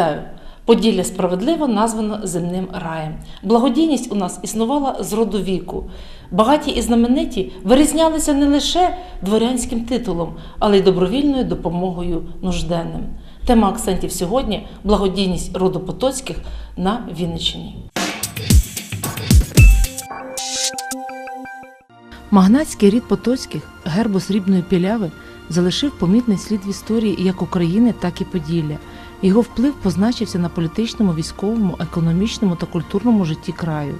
Вітаю! Поділля справедливо названо земним раєм. Благодійність у нас існувала з роду віку. Багаті і знамениті вирізнялися не лише дворянським титулом, але й добровільною допомогою нужденним. Тема акцентів сьогодні благодійність роду Потоцьких на Вінниччині. Магнатський рід Потоцьких, гербу срібної піляви, залишив помітний слід в історії як України, так і Поділля. Його вплив позначився на політичному, військовому, економічному та культурному житті краю.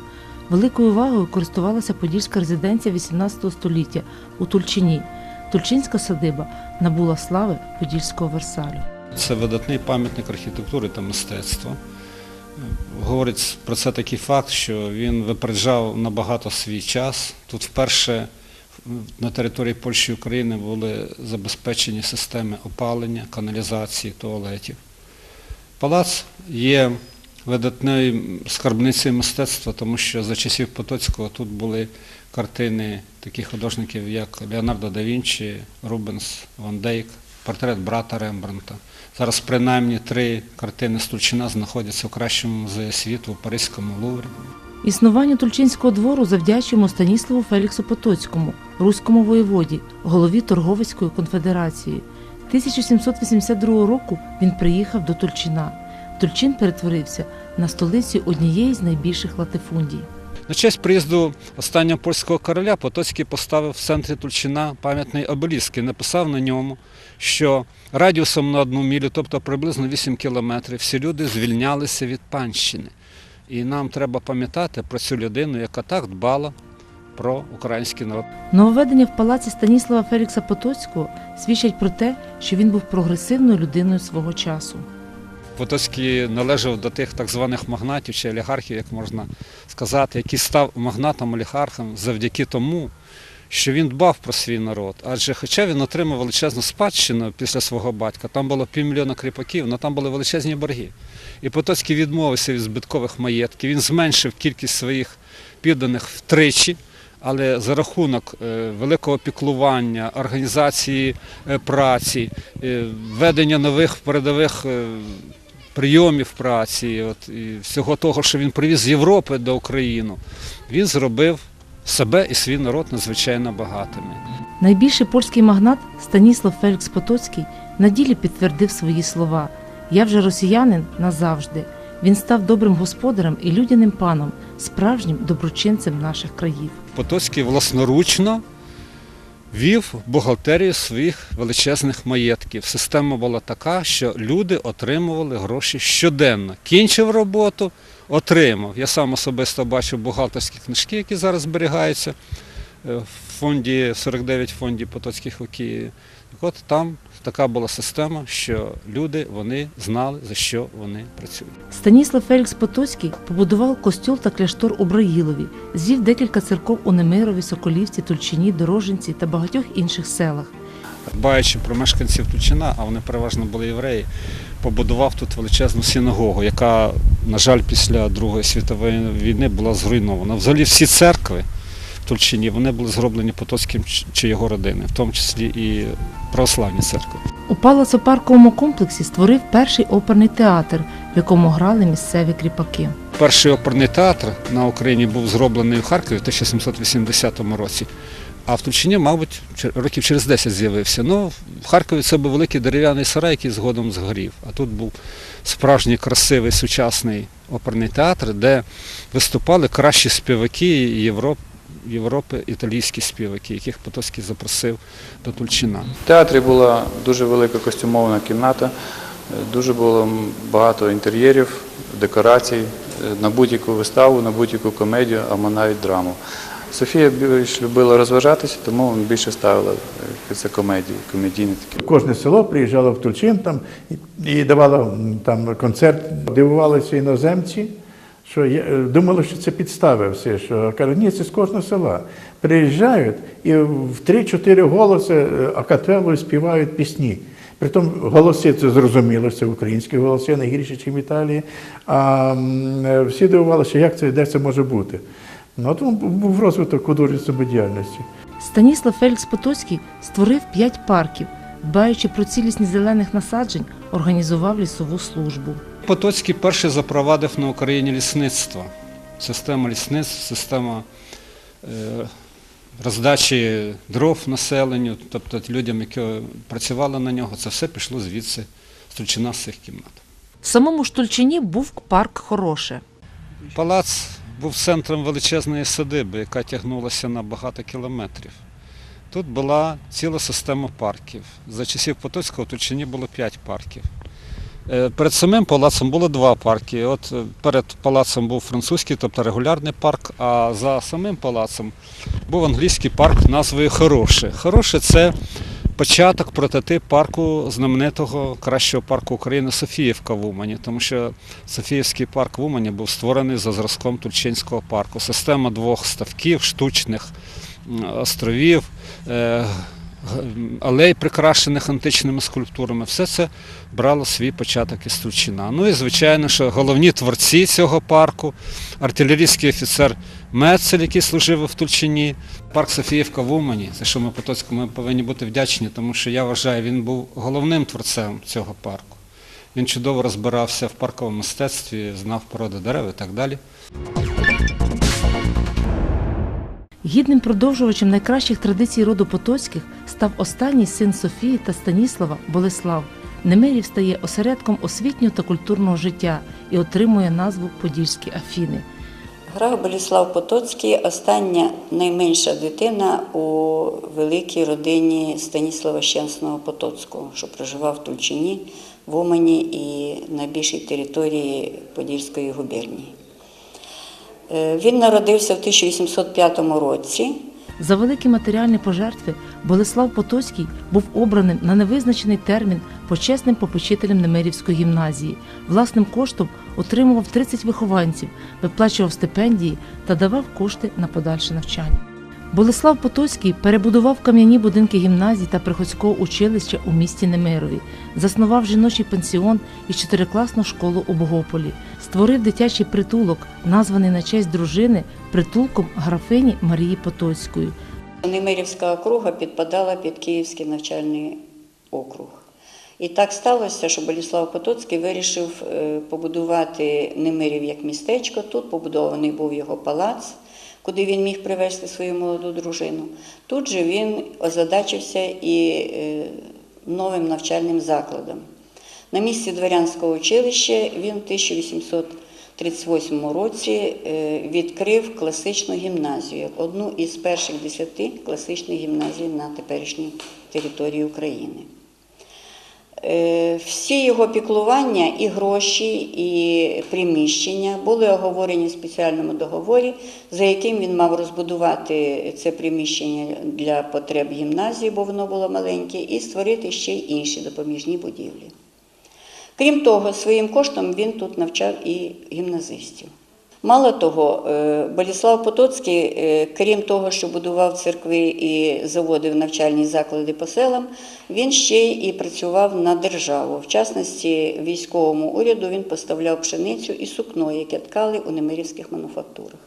Великою увагою користувалася подільська резиденція XVIII століття у Тульчині. Тульчинська садиба набула слави Подільського Версалю. Це видатний пам'ятник архітектури та мистецтва. Говорить про це такий факт, що він випереджав набагато свій час. Тут вперше на території Польщі і України були забезпечені системи опалення, каналізації, туалетів. Палац є видатною скарбницею мистецтва, тому що за часів Потоцького тут були картини таких художників, як Леонардо да Вінчі, Рубенс, Ван Дейк, портрет брата Рембранта. Зараз принаймні три картини Стульчина знаходяться в кращому музеї світу у Паризькому Луврі. Існуванню Тульчинського двору завдячуємо Станіславу Феліксу Потоцькому, руському воєводі, голові Торговицької конфедерації. 1782 року він приїхав до Тульчина. Тульчин перетворився на столицю однієї з найбільших латифундій. На честь приїзду останнього польського короля Потоцький поставив в центрі Тульчина пам'ятний обеліск і написав на ньому, що радіусом на одну мілю, тобто приблизно 8 кілометрів, всі люди звільнялися від панщини. І нам треба пам'ятати про цю людину, яка так дбала про український народ. Нововведення в палаці Станіслава Фелікса Потоцького свідчать про те, що він був прогресивною людиною свого часу. Потоцький належав до тих так званих магнатів чи олігархів, як можна сказати, який став магнатом олігархом завдяки тому, що він дбав про свій народ. Адже хоча він отримав величезну спадщину після свого батька, там було півмільйона кріпаків, але там були величезні борги. І Потоцький відмовився від збиткових маєтків, він зменшив кількість своїх підданих втричі. Але за рахунок е, великого піклування, організації е, праці, е, введення нових передових прийомів праці, от, і всього того, що він привіз з Європи до України, він зробив себе і свій народ надзвичайно багатими. Найбільший польський магнат Станіслав Фелікс Потоцький на ділі підтвердив свої слова: Я вже росіянин назавжди. Він став добрим господарем і людяним паном, справжнім доброчинцем наших країв. Потоцький власноручно вів бухгалтерію своїх величезних маєтків. Система була така, що люди отримували гроші щоденно. Кінчив роботу, отримав. Я сам особисто бачив бухгалтерські книжки, які зараз зберігаються е, в фонді 49 фонді Потоцьких у Так от там така була система, що люди вони знали, за що вони працюють. Станіслав Фелікс Потоцький побудував костюл та кляштор у Браїлові, звів декілька церков у Немирові, Соколівці, Тульчині, Дорожинці та багатьох інших селах. Дбаючи про мешканців Тучина, а вони переважно були євреї, побудував тут величезну синагогу, яка, на жаль, після Другої світової війни була зруйнована. Взагалі всі церкви в Тульчині вони були зроблені Потоцьким чи його родини, в тому числі і православні церкви. У палацопарковому комплексі створив перший оперний театр, в якому грали місцеві кріпаки. Перший оперний театр на Україні був зроблений у Харкові в 1780 році. А в Тульчині, мабуть, років через 10 з'явився. Ну, в Харкові це був великий дерев'яний сарай, який згодом згорів. А тут був справжній красивий сучасний оперний театр, де виступали кращі співаки Європи, Європи італійські співаки, яких Потоцький запросив до Тульчина. В театрі була дуже велика костюмована кімната, е, дуже було багато інтер'єрів, декорацій е, на будь-яку виставу, на будь-яку комедію, або навіть драму. Софія більш любила розважатися, тому більше ставила е, це комедії, комедійні такі. Кожне село приїжджало в Тульчин там і, і давало там концерт. Дивувалися іноземці, що я, е, думали, що це підстави все. Що кажуть, ні, це з кожного села. Приїжджають і в 3-4 голоси е, акапелою співають пісні. Притом голоси це зрозуміло, це українські голоси, не гірші, ніж в Італії. А е, всі дивувалися, як це, де це може бути. Ну, тому був розвиток художньої самодіяльності. Станіслав Фелікс Потоцький створив п'ять парків, дбаючи про цілісність зелених насаджень, організував лісову службу. Потоцький перший запровадив на Україні лісництво. Система лісництва, система е, роздачі дров населенню, тобто людям, які працювали на нього, це все пішло звідси, з Тульчина з цих кімнат. В самому ж Тульчині був парк Хороше. Палац був центром величезної садиби, яка тягнулася на багато кілометрів. Тут була ціла система парків. За часів Потоцького в Тульчині було п'ять парків. Е, Перед самим палацом було два парки. От е, перед палацом був французький, тобто регулярний парк, а за самим палацом був англійський парк назвою Хороше. Хороше це початок, прототип парку знаменитого кращого парку України Софіївка в Умані, тому що Софіївський парк в Умані був створений за зразком Тульчинського парку. Система двох ставків, штучних островів, е, алей, прикрашених античними скульптурами. Все це брало свій початок із Тульчина. Ну і звичайно, що головні творці цього парку, артилерійський офіцер Мецель, який служив в Тульчині, парк Софіївка в Умані, за що ми Потоцькому повинні бути вдячні, тому що я вважаю, він був головним творцем цього парку. Він чудово розбирався в парковому мистецтві, знав породи дерев і так далі. Гідним продовжувачем найкращих традицій роду Потоцьких став останній син Софії та Станіслава Болеслав. Немирів стає осередком освітнього та культурного життя і отримує назву Подільські Афіни. Граф Боліслав Потоцький остання найменша дитина у великій родині Станіслава Щенсного Потоцького, що проживав в Тульчині, в Умані і на більшій території Подільської губернії. Е, Він народився в 1805 році. За великі матеріальні пожертви Болеслав Потоцький був обраним на невизначений термін почесним попечителем Немирівської гімназії. Власним коштом отримував 30 вихованців, виплачував стипендії та давав кошти на подальше навчання. Болеслав Потоцький перебудував кам'яні будинки гімназії та приходського училища у місті Немирові, заснував жіночий пансіон і чотирикласну школу у Богополі, створив дитячий притулок, названий на честь дружини притулком графині Марії Потоцької. Немирівська округа підпадала під Київський навчальний округ. І так сталося, що Боліслав Потоцький вирішив е, побудувати Немирів як містечко. Тут побудований був його палац, куди він міг привезти свою молоду дружину. Тут же він озадачився і е, новим навчальним закладом. На місці дворянського училища він в 1838 році е, відкрив класичну гімназію, одну із перших десяти класичних гімназій на теперішній території України. Е, Всі його піклування, і гроші, і приміщення були оговорені в спеціальному договорі, за яким він мав розбудувати це приміщення для потреб гімназії, бо воно було маленьке, і створити ще й інші допоміжні будівлі. Крім того, своїм коштом він тут навчав і гімназистів. Мало того, е, Боліслав Потоцький, е, крім того, що будував церкви і заводив навчальні заклади по селам, він ще і працював на державу. В частності, військовому уряду він поставляв пшеницю і сукно, яке ткали у немирівських мануфактурах.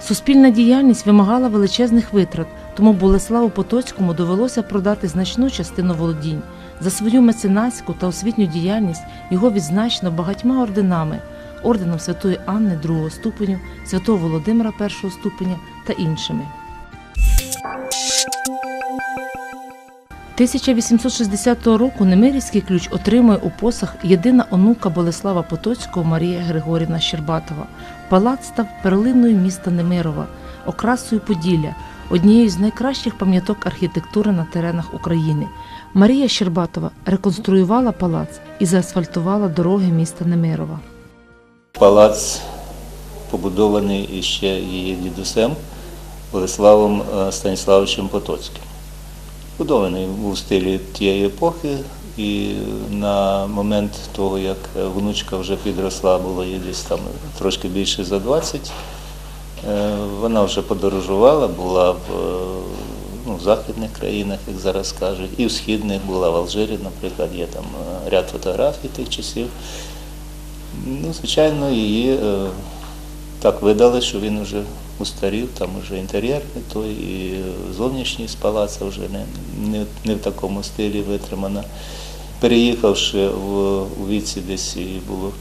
Суспільна діяльність вимагала величезних витрат, тому Болеславу Потоцькому довелося продати значну частину володінь. За свою меценатську та освітню діяльність його відзначено багатьма орденами орденом Святої Анни другого ступеню, Святого Володимира першого ступеня та іншими. 1860 року Немирівський ключ отримує у посах єдина онука Болеслава Потоцького Марія Григорівна Щербатова. Палац став перлиною міста Немирова, окрасою Поділля, однією з найкращих пам'яток архітектури на теренах України. Марія Щербатова реконструювала палац і заасфальтувала дороги міста Немирова. Палац побудований іще її дідусем Владиславом е, Станіславовичем Потоцьким. Будований був в стилі тієї епохи, і на момент того, як внучка вже підросла, було їй десь там трошки більше за 20, е, вона вже подорожувала, була в, е, ну, в західних країнах, як зараз кажуть, і в східних була в Алжирі, наприклад, є там ряд фотографій тих часів. Ну, звичайно, її е, так видали, що він вже устарів, там вже інтер'єр той, і зовнішність палаца вже не, не, не в такому стилі витримана. переїхавши в, у віці десь їй було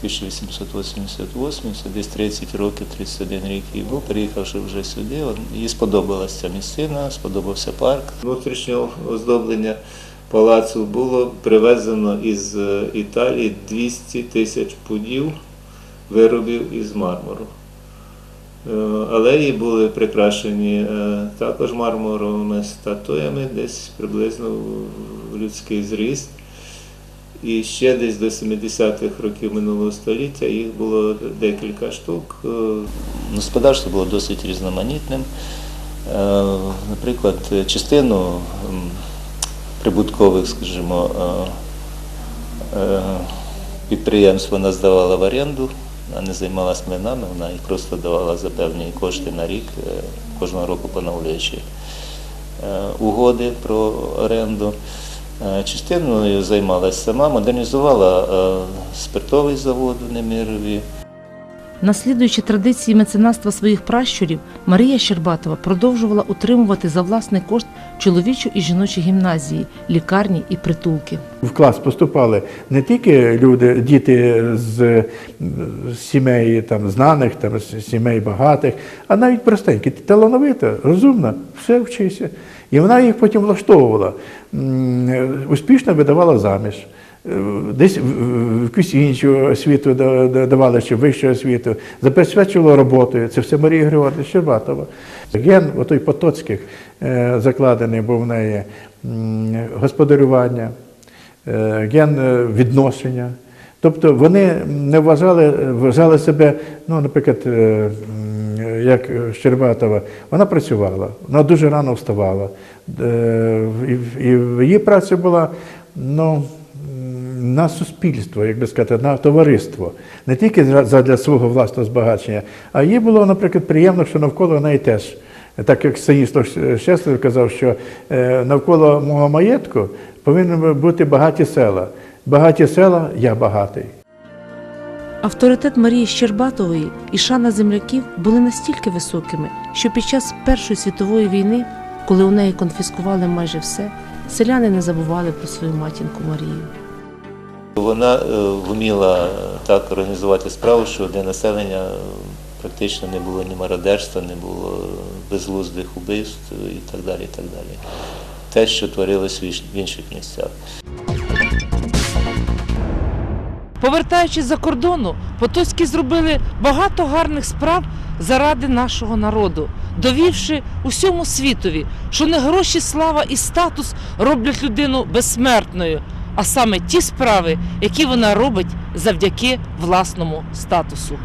1888, десь 30 років, 31 рік їй був, переїхавши вже сюди, їй сподобалася місцина, сподобався парк. Внутрішнього оздоблення палацу було привезено із е, Італії 200 тисяч пудів виробів із мармуру. Е, Алеї були прикрашені е, також мармуровими статуями, десь приблизно в людський зріст. І ще десь до 70-х років минулого століття їх було декілька штук. Господарство було досить різноманітним. Наприклад, частину прибуткових, скажімо, підприємств вона здавала в оренду, вона не займалася млинами, вона їх просто давала за певні кошти на рік, е, кожного року поновлюючи е, угоди про оренду. Е, Частиною займалася сама, модернізувала спиртовий завод у Немирові. Наслідуючи традиції меценатства своїх пращурів, Марія Щербатова продовжувала утримувати за власний кошт чоловічу і жіночі гімназії, лікарні і притулки. В клас поступали не тільки люди, діти з сімей там, знаних, там, з сімей багатих, а навіть простенькі, талановита, розумна, все вчися. І вона їх потім влаштовувала, успішно видавала заміж. Е, Десь в- в в якусь іншу освіту да- да- давали, чи вищу освіту, забезпечувала роботою. Це все Марія Григорівна Щербатова. Ген отой Потоцьких е, закладений був в неї господарювання, е, ген відношення. Тобто вони не вважали, вважали себе, ну, наприклад, як Щербатова, вона працювала, вона дуже рано вставала. І, і її праця була ну, на суспільство, як би сказати, на товариство. Не тільки для свого власного збагачення, а їй було, наприклад, приємно, що навколо неї теж. Так як Станіслав Щеслер казав, що е, навколо мого маєтку повинні бути багаті села. Багаті села я багатий. Авторитет Марії Щербатової і шана земляків були настільки високими, що під час Першої світової війни, коли у неї конфіскували майже все, селяни не забували про свою матінку Марію. Вона е, вміла так організувати справу, що для населення е, практично не було ні мародерства, не було безглуздих убивств і так далі. І так далі. Те, що творилось в інших місцях. Повертаючись за кордону, Потоцькі зробили багато гарних справ заради нашого народу, довівши усьому світові, що не гроші, слава і статус роблять людину безсмертною, а саме ті справи, які вона робить завдяки власному статусу.